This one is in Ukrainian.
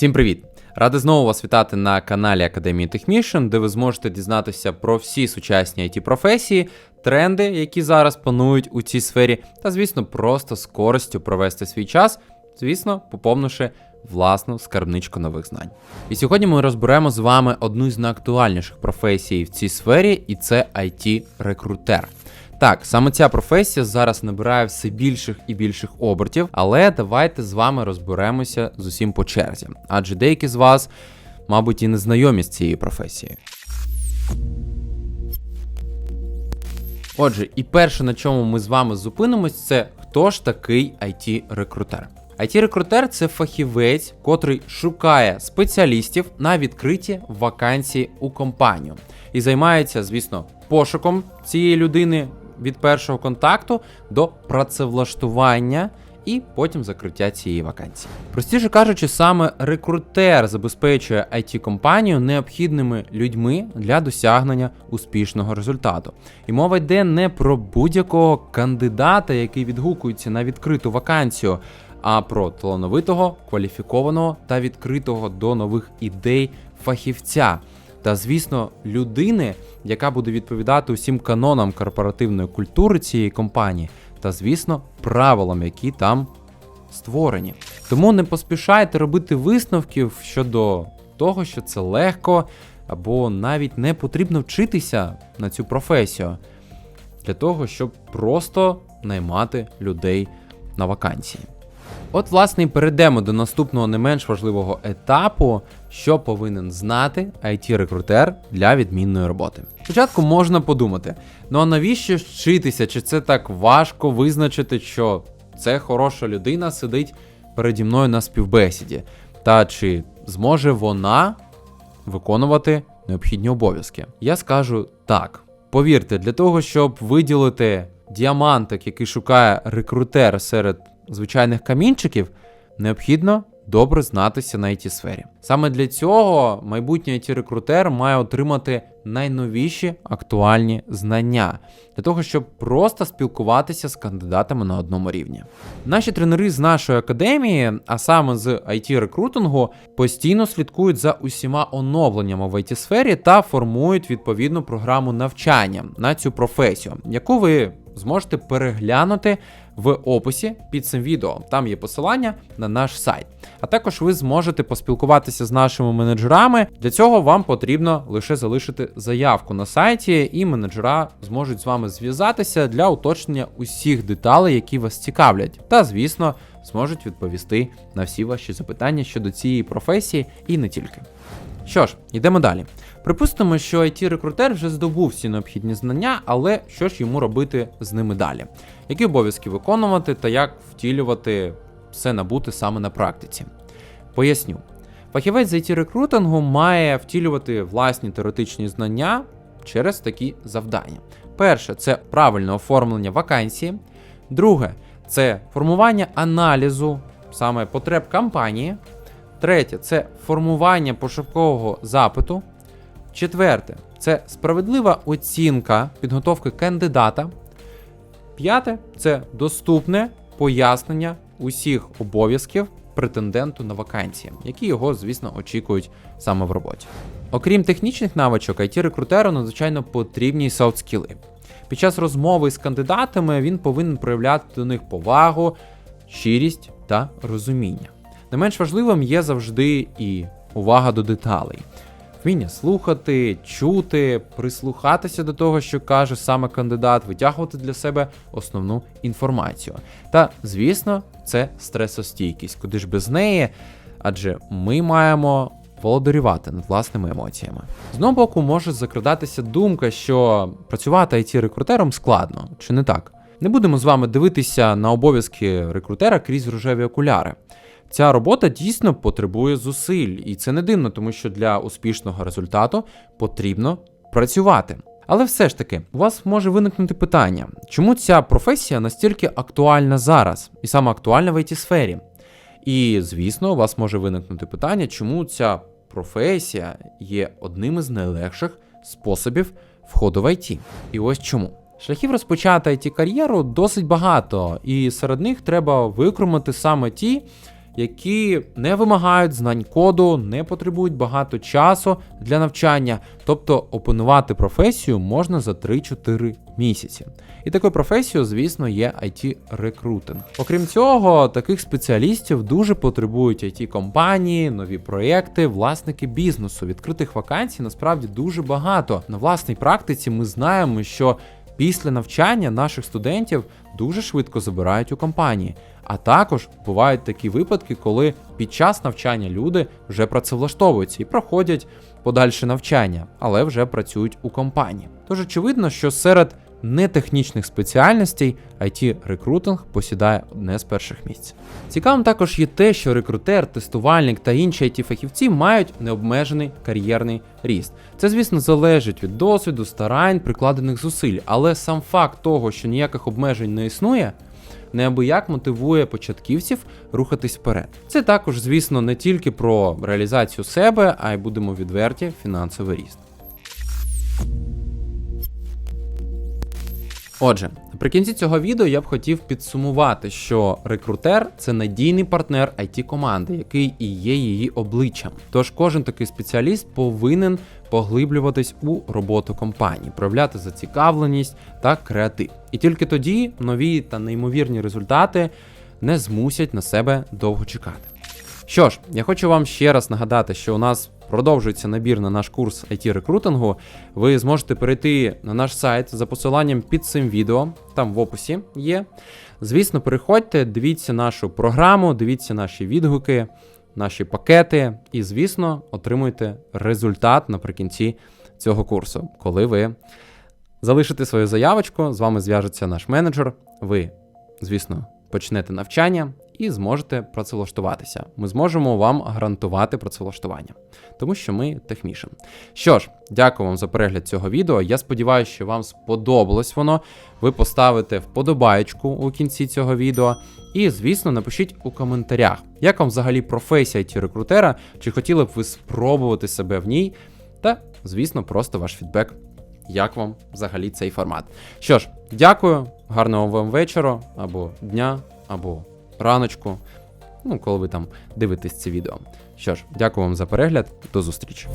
Всім привіт! Радий знову вас вітати на каналі Академії Техмішн, де ви зможете дізнатися про всі сучасні it професії, тренди, які зараз панують у цій сфері, та, звісно, просто з користю провести свій час, звісно, поповнивши власну скарбничку нових знань. І сьогодні ми розберемо з вами одну з найактуальніших професій в цій сфері, і це it рекрутер так, саме ця професія зараз набирає все більших і більших обертів, але давайте з вами розберемося з усім по черзі, адже деякі з вас, мабуть, і не знайомі з цією професією. Отже, і перше, на чому ми з вами зупинимось, це хто ж такий IT-рекрутер. IT-рекрутер це фахівець, котрий шукає спеціалістів на відкриті вакансії у компанію і займається, звісно, пошуком цієї людини від першого контакту до працевлаштування. І потім закриття цієї вакансії. Простіше кажучи, саме рекрутер забезпечує it компанію необхідними людьми для досягнення успішного результату. І мова йде не про будь-якого кандидата, який відгукується на відкриту вакансію, а про талановитого, кваліфікованого та відкритого до нових ідей фахівця. Та, звісно, людини, яка буде відповідати усім канонам корпоративної культури цієї компанії, та, звісно, правилам, які там створені. Тому не поспішайте робити висновків щодо того, що це легко, або навіть не потрібно вчитися на цю професію для того, щоб просто наймати людей на вакансії. От, власне, і перейдемо до наступного не менш важливого етапу, що повинен знати IT-рекрутер для відмінної роботи. Спочатку можна подумати: ну а навіщо вчитися? Чи це так важко визначити, що це хороша людина сидить переді мною на співбесіді? Та чи зможе вона виконувати необхідні обов'язки? Я скажу так. Повірте, для того, щоб виділити діамантик, який шукає рекрутер серед звичайних камінчиків, необхідно добре знатися на it сфері. Саме для цього майбутній it рекрутер має отримати найновіші актуальні знання для того, щоб просто спілкуватися з кандидатами на одному рівні. Наші тренери з нашої академії, а саме з it рекрутингу, постійно слідкують за усіма оновленнями в it сфері та формують відповідну програму навчання на цю професію, яку ви зможете переглянути в описі під цим відео. Там є посилання на наш сайт. А також ви зможете поспілкуватися з нашими менеджерами. Для цього вам потрібно лише залишити заявку на сайті, і менеджера зможуть з вами зв'язатися для уточнення усіх деталей, які вас цікавлять. Та, звісно, зможуть відповісти на всі ваші запитання щодо цієї професії і не тільки. Що ж, йдемо далі. Припустимо, що it рекрутер вже здобув всі необхідні знання, але що ж йому робити з ними далі? Які обов'язки виконувати та як втілювати все набути саме на практиці? Поясню. Фахівець з it рекрутингу має втілювати власні теоретичні знання через такі завдання. Перше це правильне оформлення вакансії. Друге це формування аналізу саме потреб компанії. Третє це формування пошукового запиту. Четверте це справедлива оцінка підготовки кандидата. П'яте це доступне пояснення усіх обов'язків претенденту на вакансії, які його, звісно, очікують саме в роботі. Окрім технічних навичок, it рекрутеру надзвичайно потрібні soft скіли. Під час розмови з кандидатами він повинен проявляти до них повагу, щирість та розуміння. Не менш важливим є завжди і увага до деталей. Вміння слухати, чути, прислухатися до того, що каже саме кандидат, витягувати для себе основну інформацію. Та, звісно, це стресостійкість, куди ж без неї, адже ми маємо володарювати над власними емоціями. З одного боку, може закрадатися думка, що працювати it рекрутером складно, чи не так? Не будемо з вами дивитися на обов'язки рекрутера крізь рожеві окуляри. Ця робота дійсно потребує зусиль, і це не дивно, тому що для успішного результату потрібно працювати. Але все ж таки, у вас може виникнути питання, чому ця професія настільки актуальна зараз, і саме актуальна в it сфері? І, звісно, у вас може виникнути питання, чому ця професія є одним із найлегших способів входу в IT. І ось чому. Шляхів розпочати it кар'єру досить багато, і серед них треба викромити саме ті, які не вимагають знань коду, не потребують багато часу для навчання. Тобто опанувати професію можна за 3-4 місяці. І такою професією, звісно, є IT-рекрутинг. Окрім цього, таких спеціалістів дуже потребують IT-компанії, нові проекти, власники бізнесу. Відкритих вакансій насправді дуже багато. На власній практиці ми знаємо, що після навчання наших студентів дуже швидко забирають у компанії. А також бувають такі випадки, коли під час навчання люди вже працевлаштовуються і проходять подальше навчання, але вже працюють у компанії. Тож очевидно, що серед нетехнічних спеціальностей IT-рекрутинг посідає одне з перших місць. Цікавим також є те, що рекрутер, тестувальник та інші IT-фахівці мають необмежений кар'єрний ріст. Це, звісно, залежить від досвіду, старань, прикладених зусиль, але сам факт того, що ніяких обмежень не існує. Неабияк мотивує початківців рухатись вперед. Це також, звісно, не тільки про реалізацію себе, а й будемо відверті фінансовий ріст. Отже, наприкінці цього відео я б хотів підсумувати, що рекрутер це надійний партнер it команди, який і є її обличчям. Тож кожен такий спеціаліст повинен поглиблюватись у роботу компанії, проявляти зацікавленість та креатив. І тільки тоді нові та неймовірні результати не змусять на себе довго чекати. Що ж, я хочу вам ще раз нагадати, що у нас продовжується набір на наш курс it рекрутингу. Ви зможете перейти на наш сайт за посиланням під цим відео, там в описі є. Звісно, переходьте, дивіться нашу програму, дивіться наші відгуки, наші пакети, і, звісно, отримуйте результат наприкінці цього курсу, коли ви залишите свою заявочку, з вами зв'яжеться наш менеджер. Ви, звісно, почнете навчання і зможете працевлаштуватися. Ми зможемо вам гарантувати працевлаштування, тому що ми техмішн. Що ж, дякую вам за перегляд цього відео. Я сподіваюся, що вам сподобалось воно. Ви поставите вподобаєчку у кінці цього відео. І, звісно, напишіть у коментарях, як вам взагалі професія ті рекрутера, чи хотіли б ви спробувати себе в ній. Та, звісно, просто ваш фідбек, як вам взагалі цей формат. Що ж, дякую, гарного вам вечора, або дня, або раночку. Ну, коли ви там дивитесь це відео. Що ж, дякую вам за перегляд, до зустрічі.